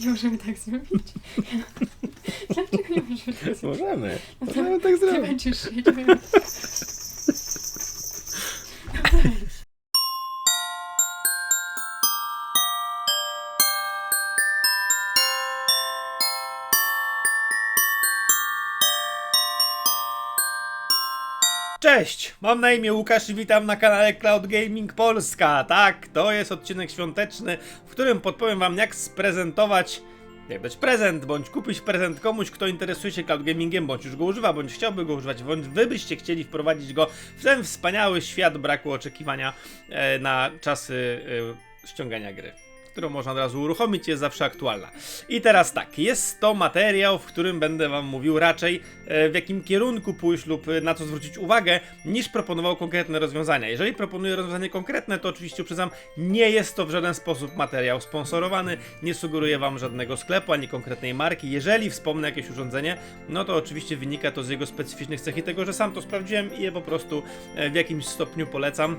Nie możemy tak zrobić. Dlaczego nie możemy tak zrobić? Możemy. No Możemy tak Ty zrobić. będziesz jedziemy. Cześć, mam na imię Łukasz i witam na kanale Cloud Gaming Polska. Tak, to jest odcinek świąteczny, w którym podpowiem wam jak sprezentować, jak dać prezent, bądź kupić prezent komuś, kto interesuje się cloud gamingiem, bądź już go używa, bądź chciałby go używać, bądź wy byście chcieli wprowadzić go w ten wspaniały świat braku oczekiwania e, na czasy e, ściągania gry. Którą można od razu uruchomić, jest zawsze aktualna. I teraz tak, jest to materiał, w którym będę Wam mówił raczej e, w jakim kierunku pójść lub e, na co zwrócić uwagę, niż proponował konkretne rozwiązania. Jeżeli proponuję rozwiązanie konkretne, to oczywiście przyznam, nie jest to w żaden sposób materiał sponsorowany, nie sugeruję Wam żadnego sklepu ani konkretnej marki. Jeżeli wspomnę jakieś urządzenie, no to oczywiście wynika to z jego specyficznych cech i tego, że sam to sprawdziłem i je po prostu e, w jakimś stopniu polecam.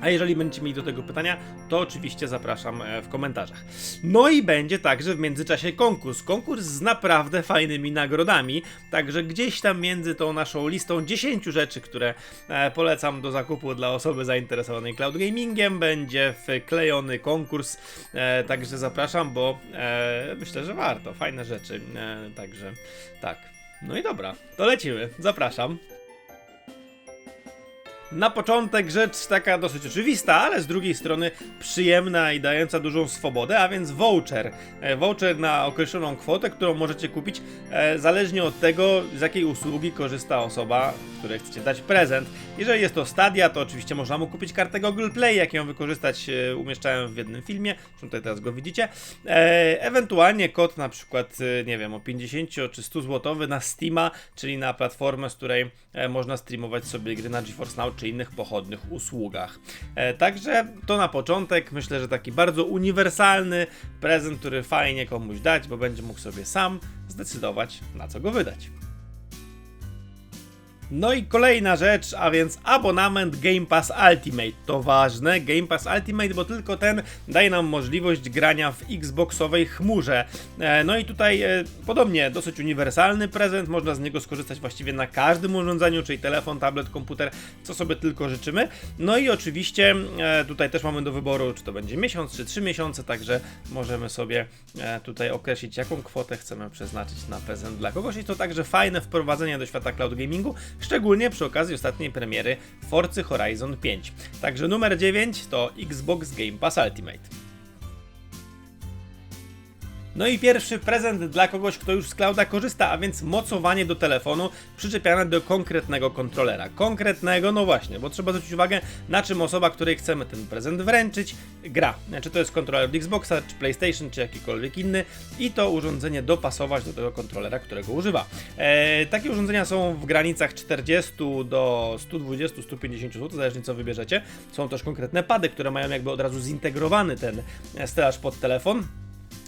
A jeżeli będziecie mieli do tego pytania, to oczywiście zapraszam e, w komentarzach. No i będzie także w międzyczasie konkurs. Konkurs z naprawdę fajnymi nagrodami. Także gdzieś tam między tą naszą listą 10 rzeczy, które e, polecam do zakupu dla osoby zainteresowanej cloud gamingiem, będzie wklejony konkurs. E, także zapraszam, bo myślę, że warto. Fajne rzeczy. Także tak. No i dobra, to lecimy. Zapraszam. Na początek rzecz taka dosyć oczywista, ale z drugiej strony przyjemna i dająca dużą swobodę, a więc voucher. E, Voucher na określoną kwotę, którą możecie kupić e, zależnie od tego, z jakiej usługi korzysta osoba, której chcecie dać prezent. Jeżeli jest to Stadia, to oczywiście można mu kupić kartę Google Play, jak ją wykorzystać, e, umieszczałem w jednym filmie, zresztą tutaj teraz go widzicie. E, ewentualnie kod na przykład, e, nie wiem, o 50 czy 100 zł na Steama, czyli na platformę, z której można streamować sobie gry na GeForce Now czy innych pochodnych usługach. Także to na początek myślę, że taki bardzo uniwersalny prezent, który fajnie komuś dać, bo będzie mógł sobie sam zdecydować, na co go wydać. No i kolejna rzecz, a więc abonament Game Pass Ultimate. To ważne, Game Pass Ultimate, bo tylko ten daje nam możliwość grania w Xboxowej chmurze. E, No i tutaj e, podobnie dosyć uniwersalny prezent, można z niego skorzystać właściwie na każdym urządzeniu, czyli telefon, tablet, komputer, co sobie tylko życzymy. No i oczywiście e, tutaj też mamy do wyboru, czy to będzie miesiąc, czy trzy miesiące, także możemy sobie tutaj określić, jaką kwotę chcemy przeznaczyć na prezent dla kogoś. I to także fajne wprowadzenie do świata cloud gamingu, szczególnie przy okazji ostatniej premiery Forcy Horizon 5. Także numer 9 to Xbox Game Pass Ultimate. No i pierwszy prezent dla kogoś, kto już z clouda korzysta, a więc mocowanie do telefonu przyczepiane do konkretnego kontrolera. Konkretnego, no właśnie, bo trzeba zwrócić uwagę, na czym osoba, której chcemy ten prezent wręczyć, gra. Czy to jest kontroler od Xboxa, czy PlayStation, czy jakikolwiek inny i to urządzenie dopasować do tego kontrolera, którego używa. E, takie urządzenia są w granicach 40 do 120-150 zł, zależnie co wybierzecie. Są też konkretne pady, które mają jakby od razu zintegrowany ten e, stelaż pod telefon.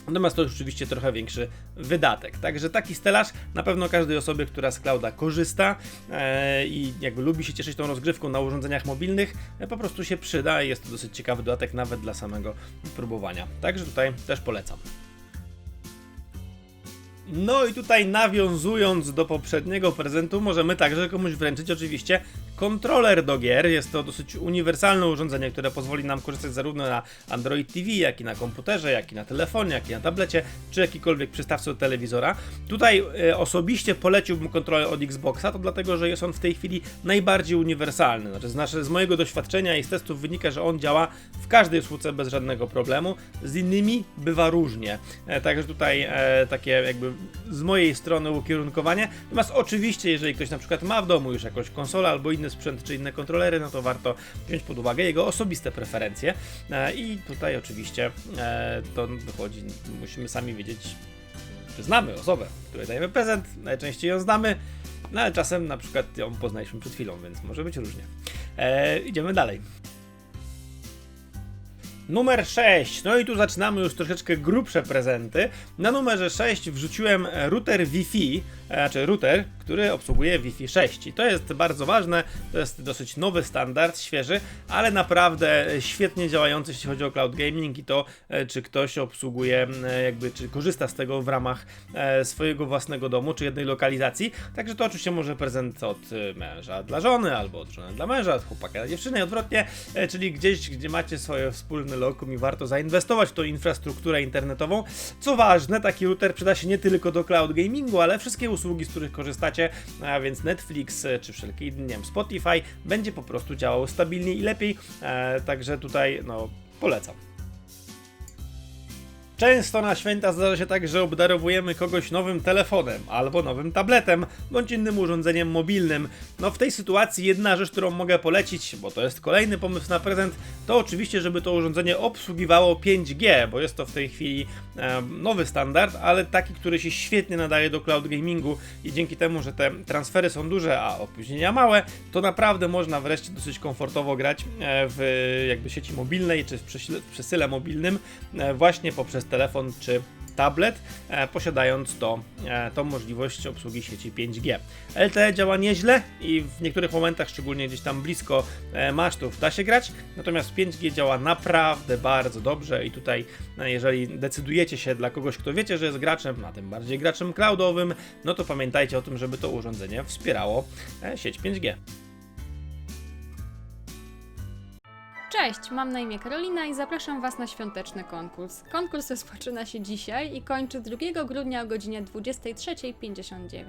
Natomiast to oczywiście trochę większy wydatek. Także taki stelaż na pewno każdej osobie, która z clouda korzysta e, i jakby lubi się cieszyć tą rozgrywką na urządzeniach mobilnych, e, po prostu się przyda i jest to dosyć ciekawy dodatek nawet dla samego próbowania. Także tutaj też polecam. No i tutaj nawiązując do poprzedniego prezentu, możemy także komuś wręczyć oczywiście kontroler do gier. Jest to dosyć uniwersalne urządzenie, które pozwoli nam korzystać zarówno na Android TV, jak i na komputerze, jak i na telefonie, jak i na tablecie, czy jakikolwiek przystawce do telewizora. Tutaj e, osobiście poleciłbym kontroler od Xboxa, to dlatego, że jest on w tej chwili najbardziej uniwersalny. Znaczy z, z mojego doświadczenia i z testów wynika, że on działa w każdej usłudze bez żadnego problemu. Z innymi bywa różnie. E, także tutaj e, takie jakby z mojej strony ukierunkowanie. Natomiast oczywiście, jeżeli ktoś na przykład ma w domu już jakąś konsolę albo inny sprzęt czy inne kontrolery, no to warto wziąć pod uwagę jego osobiste preferencje. E, I tutaj oczywiście e, to wychodzi, musimy sami wiedzieć, czy znamy osobę, której dajemy prezent. Najczęściej ją znamy, no ale czasem na przykład ją poznaliśmy przed chwilą, więc może być różnie. E, idziemy dalej. Numer 6. No i tu zaczynamy już troszeczkę grubsze prezenty. Na numerze 6 wrzuciłem router Wi-Fi, e, znaczy router, który obsługuje Wi-Fi 6. I to jest bardzo ważne, to jest dosyć nowy standard, świeży, ale naprawdę świetnie działający, jeśli chodzi o cloud gaming i to, e, czy ktoś obsługuje, e, jakby, czy korzysta z tego w ramach e, swojego własnego domu, czy jednej lokalizacji. Także to oczywiście może prezent od męża dla żony, albo od żony dla męża, od chłopaka dla dziewczyny, odwrotnie, czyli gdzieś, gdzie macie swoje wspólne lokum i warto zainwestować w tą infrastrukturę internetową. Co ważne, taki router przyda się nie tylko do cloud gamingu, ale wszystkie usługi, z których korzystacie, a więc Netflix e, czy wszelkie inne, Spotify, będzie po prostu działało stabilniej i lepiej. E, także tutaj, no, polecam. Często na święta zdarza się tak, że obdarowujemy kogoś nowym telefonem, albo nowym tabletem, bądź innym urządzeniem mobilnym. No w tej sytuacji jedna rzecz, którą mogę polecić, bo to jest kolejny pomysł na prezent, to oczywiście, żeby to urządzenie obsługiwało 5G, bo jest to w tej chwili e, nowy standard, ale taki, który się świetnie nadaje do cloud gamingu i dzięki temu, że te transfery są duże, a opóźnienia małe, to naprawdę można wreszcie dosyć komfortowo grać e, w jakby sieci mobilnej, czy w przesyle mobilnym, e, właśnie poprzez telefon czy tablet, e, posiadając to, e, tą możliwość obsługi sieci 5G. LTE działa nieźle i w niektórych momentach, szczególnie gdzieś tam blisko e, masztów, da się grać, natomiast 5G działa naprawdę bardzo dobrze i tutaj, jeżeli decydujecie się dla kogoś, kto wiecie, że jest graczem, a tym bardziej graczem cloudowym, no to pamiętajcie o tym, żeby to urządzenie wspierało sieć 5G. Cześć, mam na imię Karolina i zapraszam Was na świąteczny konkurs. Konkurs rozpoczyna się dzisiaj i kończy 2 grudnia o godzinie 23.59.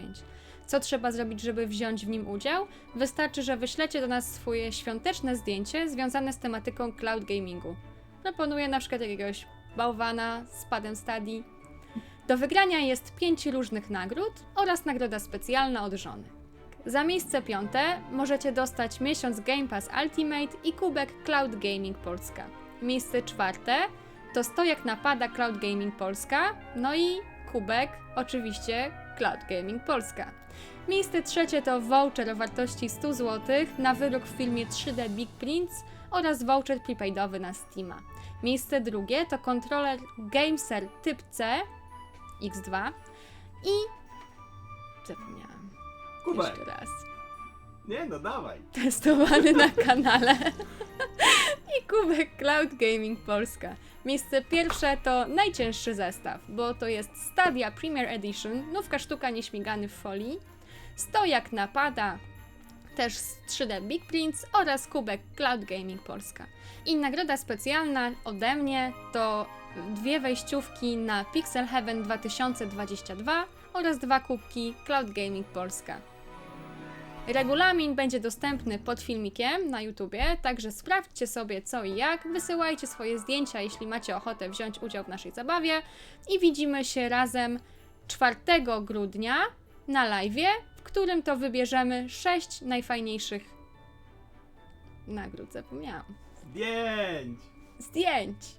Co trzeba zrobić, żeby wziąć w nim udział? Wystarczy, że wyślecie do nas swoje świąteczne zdjęcie związane z tematyką cloud gamingu. Proponuję na przykład jakiegoś bałwana z padem Stadi. Do wygrania jest 5 różnych nagród oraz nagroda specjalna od żony. Za miejsce piąte możecie dostać miesiąc Game Pass Ultimate i kubek Cloud Gaming Polska. Miejsce czwarte to 100 jak napada Cloud Gaming Polska, no i kubek oczywiście Cloud Gaming Polska. Miejsce trzecie to voucher o wartości 100 zł na wyrok w filmie 3D Big Prince oraz voucher prepaidowy na Steama. Miejsce drugie to kontroler Gameser typ C X2 i zapomniałam. Jeszcze raz. Nie no, dawaj. Testowany na kanale. I kubek Cloud Gaming Polska. Miejsce pierwsze to najcięższy zestaw, bo to jest Stadia Premier Edition, nówka sztuka nieśmigany w folii. 100 jak napada, też z 3D Big Prints oraz kubek Cloud Gaming Polska. I nagroda specjalna ode mnie to dwie wejściówki na Pixel Heaven 2022 oraz dwa kubki Cloud Gaming Polska. Regulamin będzie dostępny pod filmikiem na YouTubie, także sprawdźcie sobie co i jak, wysyłajcie swoje zdjęcia, jeśli macie ochotę wziąć udział w naszej zabawie i widzimy się razem 4 grudnia na live, w którym to wybierzemy 6 najfajniejszych nagród, zapomniałam. Zdjęć! Zdjęć!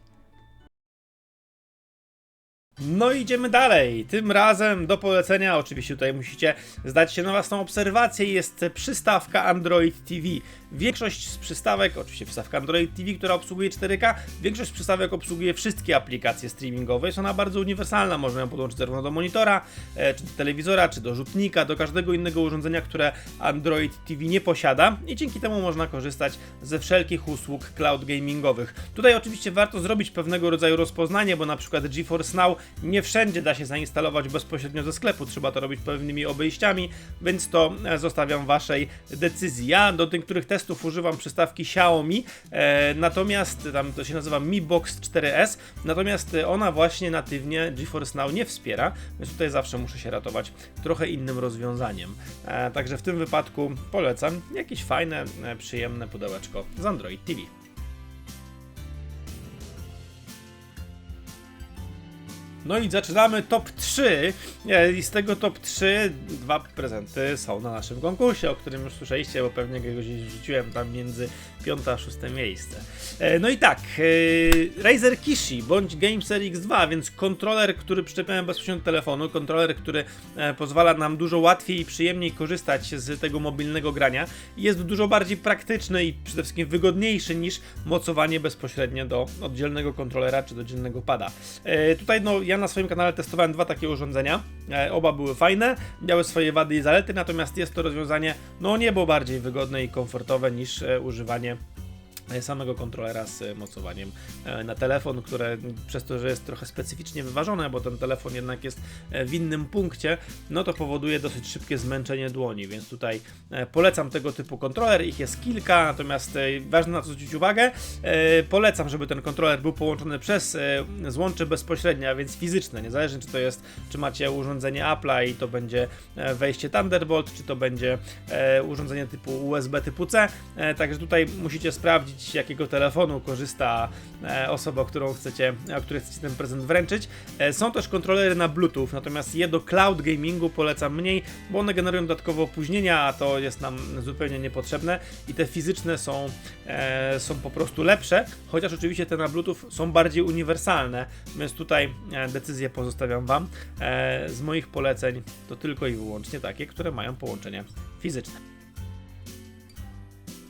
No idziemy dalej. Tym razem do polecenia, oczywiście tutaj musicie zdać się na własną obserwację, jest przystawka Android TV. Większość z przystawek, oczywiście przystawka Android TV, która obsługuje 4K, większość przystawek obsługuje wszystkie aplikacje streamingowe. Jest ona bardzo uniwersalna, można ją podłączyć zarówno do monitora, e, czy do telewizora, czy do rzutnika, do każdego innego urządzenia, które Android TV nie posiada i dzięki temu można korzystać ze wszelkich usług cloud gamingowych. Tutaj oczywiście warto zrobić pewnego rodzaju rozpoznanie, bo na przykład GeForce Now nie wszędzie da się zainstalować bezpośrednio ze sklepu, trzeba to robić pewnymi obejściami, więc to e, zostawiam waszej decyzji. Ja do tych, których testów używam przystawki Xiaomi, e, natomiast tam to się nazywa Mi Box 4S, natomiast ona właśnie natywnie GeForce Now nie wspiera, więc tutaj zawsze muszę się ratować trochę innym rozwiązaniem. E, także w tym wypadku polecam jakieś fajne, e, przyjemne pudełeczko z Android TV. No i zaczynamy top 3. E, I z tego top 3 dwa prezenty są na naszym konkursie, o którym już słyszeliście, bo pewnie go gdzieś wrzuciłem tam między 5 a 6 miejsce. E, No i tak, e, Razer Kishi bądź Gameser X2, więc kontroler, który przyczepiamy bezpośrednio do telefonu, kontroler, który e, pozwala nam dużo łatwiej i przyjemniej korzystać z tego mobilnego grania jest dużo bardziej praktyczny i przede wszystkim wygodniejszy niż mocowanie bezpośrednio do oddzielnego kontrolera czy do oddzielnego pada. Tutaj no ja na swoim kanale testowałem dwa takie urządzenia. E, oba były fajne, miały swoje wady i zalety, natomiast jest to rozwiązanie no niebo bardziej wygodne i komfortowe niż e, używanie samego kontrolera z e, mocowaniem e, na telefon, które przez to, że jest trochę specyficznie wyważone, bo ten telefon jednak jest e, w innym punkcie, no to powoduje dosyć szybkie zmęczenie dłoni, więc tutaj e, polecam tego typu kontroler, ich jest kilka, natomiast e, ważne na co zwrócić uwagę, e, polecam, żeby ten kontroler był połączony przez e, złącze bezpośrednie, a więc fizyczne, niezależnie czy to jest, czy macie urządzenie Apple'a i to będzie e, wejście Thunderbolt, czy to będzie e, urządzenie typu USB typu C, e, także tutaj musicie sprawdzić, jakiego telefonu korzysta e, osoba, którą chcecie, a której chcecie ten prezent wręczyć. E, są też kontrolery na Bluetooth, natomiast je do cloud gamingu polecam mniej, bo one generują dodatkowe opóźnienia, a to jest nam zupełnie niepotrzebne i te fizyczne są, e, są po prostu lepsze, chociaż oczywiście te na Bluetooth są bardziej uniwersalne, więc tutaj decyzję pozostawiam Wam. Z moich poleceń to tylko i wyłącznie takie, które mają połączenie fizyczne.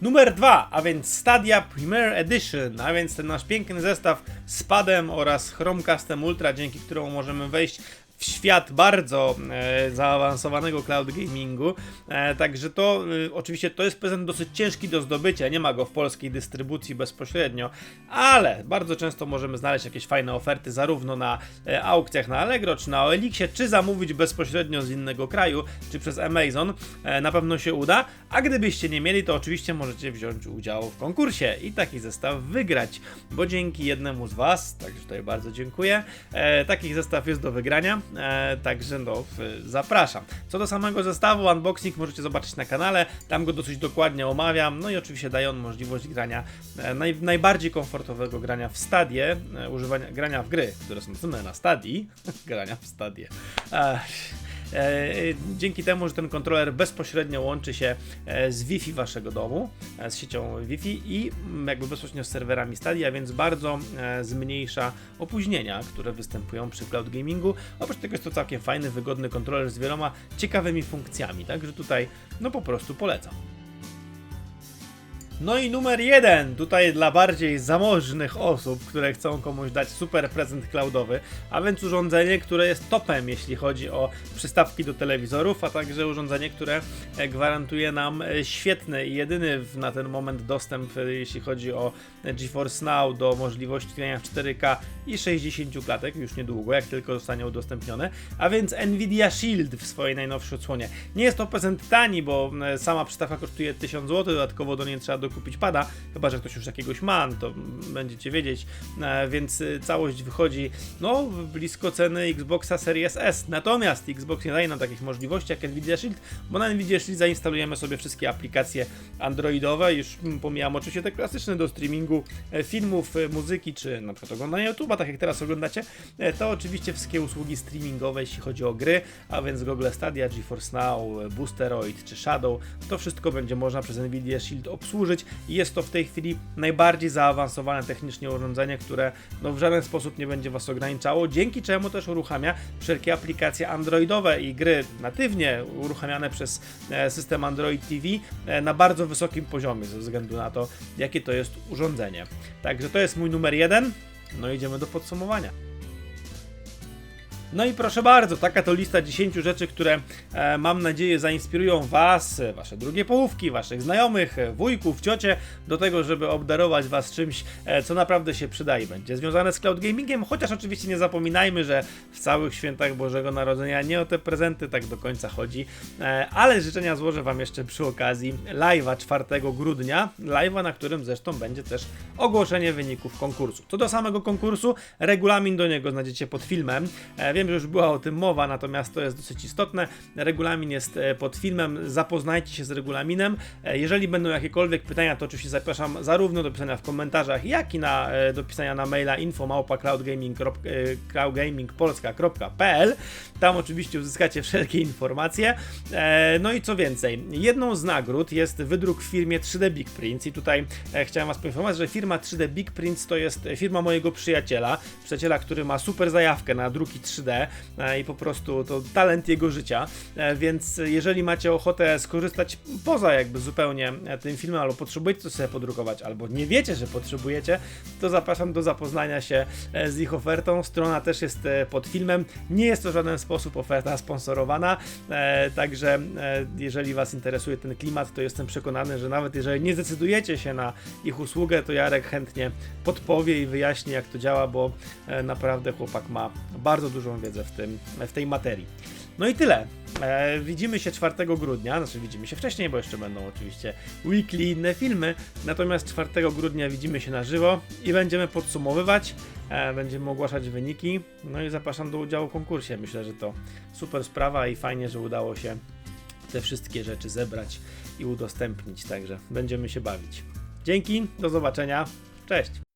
Numer dwa, a więc Stadia Premier Edition, a więc ten nasz piękny zestaw z padem oraz Chromecastem Ultra, dzięki któremu możemy wejść w świat bardzo e, zaawansowanego cloud gamingu. E, także to e, oczywiście to jest prezent dosyć ciężki do zdobycia, nie ma go w polskiej dystrybucji bezpośrednio, ale bardzo często możemy znaleźć jakieś fajne oferty zarówno na e, aukcjach na Allegro czy na OLX-ie, czy zamówić bezpośrednio z innego kraju, czy przez Amazon. E, na pewno się uda, a gdybyście nie mieli, to oczywiście możecie wziąć udział w konkursie i taki zestaw wygrać, bo dzięki jednemu z Was, także tutaj bardzo dziękuję, e, taki zestaw jest do wygrania, e, także no, zapraszam. Co do samego zestawu, unboxing możecie zobaczyć na kanale, tam go dosyć dokładnie omawiam, no i oczywiście daje on możliwość grania, e, naj, najbardziej komfortowego grania w stadie, e, używania, grania w gry, które są dostępne na stadii, grania w stadie. E, Dzięki temu, że ten kontroler bezpośrednio łączy się e, z Wi-Fi waszego domu, e, z siecią Wi-Fi i mm, jakby bezpośrednio z serwerami Stadia, więc bardzo e, zmniejsza opóźnienia, które występują przy cloud gamingu. Oprócz tego jest to całkiem fajny, wygodny kontroler z wieloma ciekawymi funkcjami, także tutaj no po prostu polecam. No i numer jeden, tutaj dla bardziej zamożnych osób, które chcą komuś dać super prezent cloudowy, a więc urządzenie, które jest topem, jeśli chodzi o przystawki do telewizorów, a także urządzenie, które e, gwarantuje nam e, świetny i jedyny na ten moment dostęp, e, jeśli chodzi o GeForce Now, do możliwości grania w 4K i 60 klatek, już niedługo, jak tylko zostanie udostępnione, a więc Nvidia Shield w swojej najnowszej odsłonie. Nie jest to prezent tani, bo sama przystawka kosztuje 1000 zł, dodatkowo do niej trzeba dokupić pada, chyba że ktoś już jakiegoś ma, no to będziecie wiedzieć, e, więc e, całość wychodzi no blisko ceny Xboxa Series S. Natomiast Xbox nie daje nam takich możliwości jak Nvidia Shield, bo na Nvidia Shield zainstalujemy sobie wszystkie aplikacje androidowe, już mm, pomijam oczywiście te klasyczne do streamingu e, filmów, muzyki, czy na przykład oglądania YouTube'a, tak jak teraz oglądacie, to oczywiście wszystkie usługi streamingowe, jeśli chodzi o gry, a więc Google Stadia, GeForce Now, Boosteroid czy Shadow, to wszystko będzie można przez Nvidia Shield obsłużyć i jest to w tej chwili najbardziej zaawansowane technicznie urządzenie, które no, w żaden sposób nie będzie Was ograniczało, dzięki czemu też uruchamia wszelkie aplikacje androidowe i gry natywnie uruchamiane przez e, system Android TV e, na bardzo wysokim poziomie ze względu na to, jakie to jest urządzenie. Także to jest mój numer jeden. No idziemy do podsumowania. No i proszę bardzo, taka to lista 10 rzeczy, które e, mam nadzieję zainspirują Was, e, Wasze drugie połówki, Waszych znajomych, e, wujków, ciocie do tego, żeby obdarować Was czymś, e, co naprawdę się przyda i będzie związane z cloud gamingiem, chociaż oczywiście nie zapominajmy, że w całych świętach Bożego Narodzenia nie o te prezenty tak do końca chodzi, e, ale życzenia złożę Wam jeszcze przy okazji live'a 4 grudnia, live'a, na którym zresztą będzie też ogłoszenie wyników konkursu. Co do samego konkursu, regulamin do niego znajdziecie pod filmem. E, Wiem, że już była o tym mowa, natomiast to jest dosyć istotne. Regulamin jest e, pod filmem, zapoznajcie się z regulaminem. E, Jeżeli będą jakiekolwiek pytania, to oczywiście zapraszam zarówno do pisania w komentarzach, jak i na, e, do pisania na maila info.cloudgaming.polska.pl. Tam oczywiście uzyskacie wszelkie informacje. No i co więcej, jedną z nagród jest wydruk w firmie 3D Big Prints i tutaj chciałem Was poinformować, że firma 3D Big Prints to jest firma mojego przyjaciela, przyjaciela, który ma super zajawkę na druki 3D E, i po prostu to talent jego życia, e, więc jeżeli macie ochotę skorzystać poza jakby zupełnie e, tym filmem, albo potrzebujecie to sobie podrukować, albo nie wiecie, że potrzebujecie, to zapraszam do zapoznania się z ich ofertą. Strona też jest pod filmem. Nie jest to w żaden sposób oferta sponsorowana, także jeżeli Was interesuje ten klimat, to jestem przekonany, że nawet jeżeli nie zdecydujecie się na ich usługę, to Jarek chętnie podpowie i wyjaśni, jak to działa, bo naprawdę chłopak ma bardzo wiedzę w, tym, w tej materii. No i tyle. E, widzimy się 4 grudnia, znaczy widzimy się wcześniej, bo jeszcze będą oczywiście weekly inne filmy. Natomiast 4 grudnia widzimy się na żywo i będziemy podsumowywać, e, będziemy ogłaszać wyniki. No i zapraszam do udziału w konkursie. Myślę, że to super sprawa i fajnie, że udało się te wszystkie rzeczy zebrać i udostępnić. Także będziemy się bawić. Dzięki, do zobaczenia. Cześć.